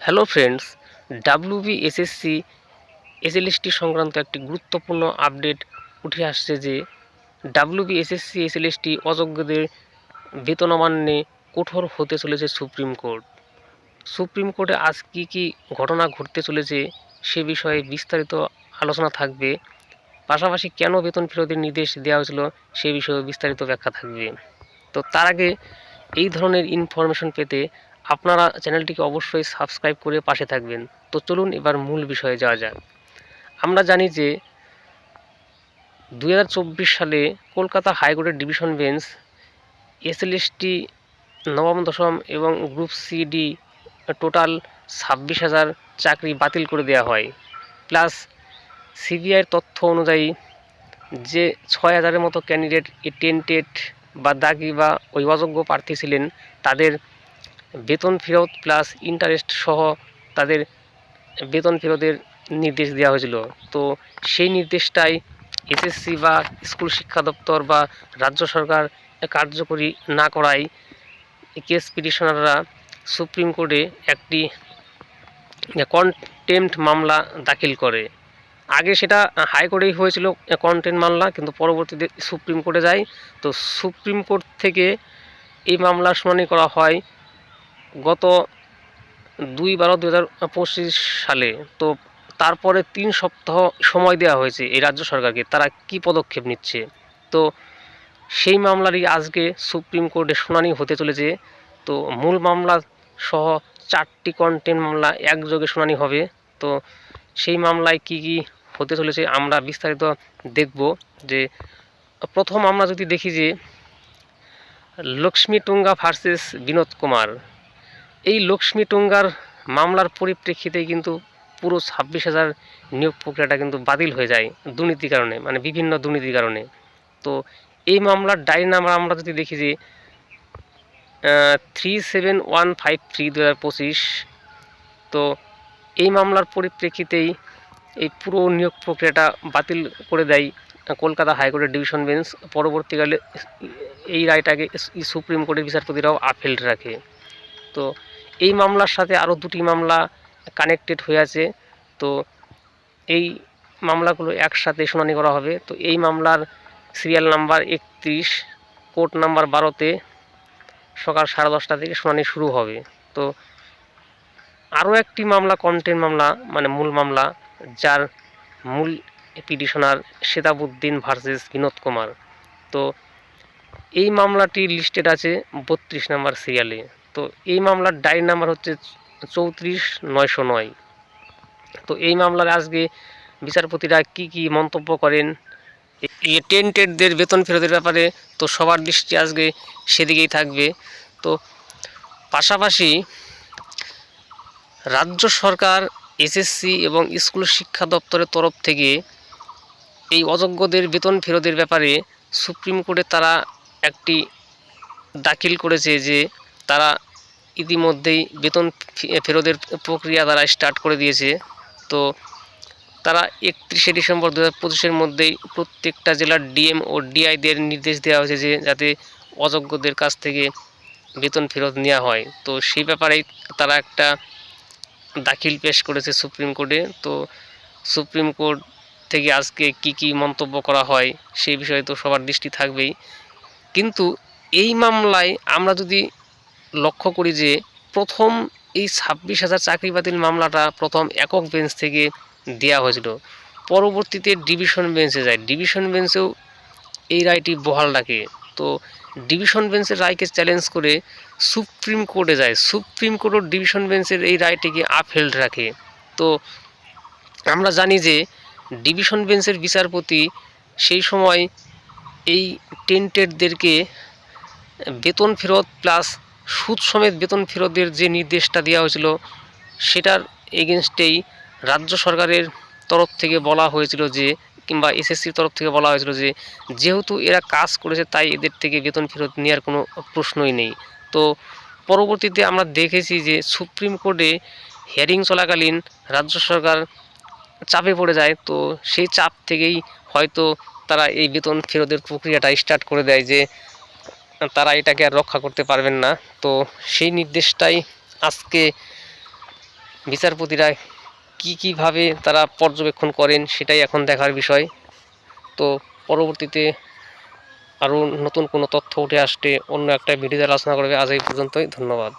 Hello friends WB SSC SLST সংক্রান্ত একটি গুরুত্বপূর্ণ আপডেট উঠে আসছে যে ডাব্লিউবি এসএসসি এসএলএসটি অযোগ্যদের বেতন অমান্যে কঠোর হতে চলেছে সুপ্রিম কোর্ট সুপ্রিম কোর্টে আজ কী কী ঘটনা ঘটতে চলেছে সে বিষয়ে বিস্তারিত আলোচনা থাকবে। পাশাপাশি কেন বেতন ফেরতের নির্দেশ দেওয়া হয়েছিল সে বিষয়েও বিস্তারিত ব্যাখ্যা থাকবে। তো তার আগে এই ধরনের ইনফরমেশন পেতে আপনারা চ্যানেলটিকে অবশ্যই সাবস্ক্রাইব করে পাশে থাকবেন। তো চলুন এবার মূল বিষয়ে যাওয়া যাক। আমরা জানি যে দু হাজার চব্বিশ সালে কলকাতা হাইকোর্টের ডিভিশন বেঞ্চ এসএলএসটি নবম দশম এবং গ্রুপ সিডি টোটাল ছাব্বিশ হাজার চাকরি বাতিল করে দেওয়া হয়। প্লাস সিবিআইয়ের তথ্য অনুযায়ী যে ছয় হাজারের মতো ক্যান্ডিডেট এই টেন্টেড বা দাগি বা ওই অযোগ্য প্রার্থী ছিলেন, তাদের বেতন ফেরত প্লাস ইন্টারেস্ট সহ তাদের বেতন ফেরতের নির্দেশ দেওয়া হয়েছিল। তো সেই নির্দেশটাই এসএসসি বা স্কুল শিক্ষা দপ্তর বা রাজ্য সরকার কার্যকরী না করায় কেস পিটিশনাররা সুপ্রিম কোর্টে একটি কন্টেম্পট মামলা দাখিল করে। আগে সেটা হাইকোর্টেই হয়েছিল কন্টেন্ট মামলা, কিন্তু পরবর্তীতে সুপ্রিম কোর্টে যায়। তো সুপ্রিম কোর্ট থেকে এই মামলার শুনানি করা হয় গত দুই বারো দু সালে, তো তারপরে তিন সপ্তাহ সময় দেওয়া হয়েছে এই রাজ্য সরকারকে, তারা কি পদক্ষেপ নিচ্ছে? তো সেই মামলারই আজকে সুপ্রিম কোর্টে শুনানি হতে চলেছে। তো মূল মামলা সহ চারটি কন্টেন্ট মামলা একযোগে শুনানি হবে। তো সেই মামলায় কি কি হতে চলেছে আমরা বিস্তারিত দেখব যে প্রথম আমরা যদি দেখি যে লক্ষ্মী টুঙ্গা ভার্সেস বিনোদ কুমার এই লক্ষ্মী টুঙ্গার মামলার পরিপ্রেক্ষিতে কিন্তু পুরো ছাব্বিশ হাজার নিয়োগ প্রক্রিয়াটা কিন্তু বাতিল হয়ে যায় দুর্নীতির কারণে মানে বিভিন্ন দুর্নীতির কারণে। তো এই মামলার ডায়েরি নাম্বার আমরা যদি দেখি যে three seven one five three দু হাজার পঁচিশ, তো এই মামলার পরিপ্রেক্ষিতেই এই পুরো নিয়োগ প্রক্রিয়াটা বাতিল করে দেয় কলকাতা হাইকোর্টের ডিভিশন বেঞ্চ। পরবর্তীকালে এই রায়টাকে সুপ্রিম কোর্টের বিচারপতিরাও আপিল রাখে। তো এই মামলার সাথে আরও দুটি মামলা কানেক্টেড হয়ে আছে। তো এই মামলাগুলো একসাথে শুনানি করা হবে। তো এই মামলার সিরিয়াল নাম্বার একত্রিশ কোর্ট নাম্বার বারোতে সকাল সাড়ে দশটা থেকে শুনানি শুরু হবে। তো আরও একটি মামলা কন্টেন্ট মামলা মানে মূল মামলা, যার মূল পিটিশনার শেতাবুদ্দিন ভার্সেস বিনোদ কুমার। তো এই মামলাটি লিস্টেড আছে বত্রিশ নাম্বার সিরিয়ালে তো এই মামলার ডায়েরি নাম্বার হচ্ছে চৌত্রিশ নয়শো নয়। তো এই মামলার আজকে বিচারপতিরা কি কি মন্তব্য করেন টেন্টেডদের বেতন ফেরতের ব্যাপারে তো সবার দৃষ্টি আজকে সেদিকেই থাকবে। তো পাশাপাশি রাজ্য সরকার, এসএসসি এবং স্কুল শিক্ষা দপ্তরের তরফ থেকে এই অযোগ্যদের বেতন ফেরতের ব্যাপারে সুপ্রিম কোর্টে তারা একটি দাখিল করেছে যে তারা ইতিমধ্যেই বেতন ফেরতের প্রক্রিয়া তারা স্টার্ট করে দিয়েছে। তো তারা একত্রিশে ডিসেম্বর দু হাজার মধ্যেই প্রত্যেকটা জেলার ডিএম ও ডিআইদের নির্দেশ দেওয়া হয়েছে যে, যাতে অযোগ্যদের কাছ থেকে বেতন ফেরত নেওয়া হয়। তো সেই ব্যাপারেই তারা একটা দাখিল পেশ করেছে সুপ্রিম কোর্টে। তো সুপ্রিম কোর্ট থেকে আজকে কি কি মন্তব্য করা হয়, সেই বিষয়ে তো সবার দৃষ্টি থাকবেই। কিন্তু এই মামলায় আমরা যদি লক্ষ্য করি যে প্রথম এই ছাব্বিশ হাজার চাকরি বাতিল মামলাটা প্রথম একক বেঞ্চ থেকে দেওয়া হয়েছিল। পরবর্তীতে ডিভিশন বেঞ্চে যায়। ডিভিশন বেঞ্চেও এই রায়টি বহাল রাখে। তো ডিভিশন বেঞ্চের রায়কে চ্যালেঞ্জ করে সুপ্রিম কোর্টে যায়। সুপ্রিম কোর্টও ডিভিশন বেঞ্চের এই রায়টিকে আপহেল্ড রাখে। তো আমরা জানি যে ডিভিশন বেঞ্চের বিচারপতি সেই সময় এই টেন্টেডদেরকে বেতন ফেরত প্লাস সুদ সমেত বেতন ফেরতের যে নির্দেশটা দেওয়া হয়েছিল, সেটার এগেনস্টেই রাজ্য সরকারের তরফ থেকে বলা হয়েছিল যে, কিংবা এসএসসির তরফ থেকে বলা হয়েছিল যে, যেহেতু এরা কাজ করেছে, তাই এদের থেকে বেতন ফেরত নেওয়ার কোনো প্রশ্নই নেই। তো পরবর্তীতে আমরা দেখেছি যে, সুপ্রিম কোর্টে হিয়ারিং চলাকালীন রাজ্য সরকার চাপে পড়ে যায়। তো সেই চাপ থেকেই হয়তো তারা এই বেতন ফেরতের প্রক্রিয়াটা স্টার্ট করে দেয় যে তারা এটাকে আর রক্ষা করতে পারবেন না। তো সেই নির্দেশটাই আজকে বিচারপতিরা কী কীভাবে তারা পর্যবেক্ষণ করেন সেটাই এখন দেখার বিষয়। তো পরবর্তীতে আরও নতুন কোনো তথ্য উঠে আসতে অন্য একটা ভিডিওতে আলোচনা করবে আজ এই পর্যন্তই। ধন্যবাদ।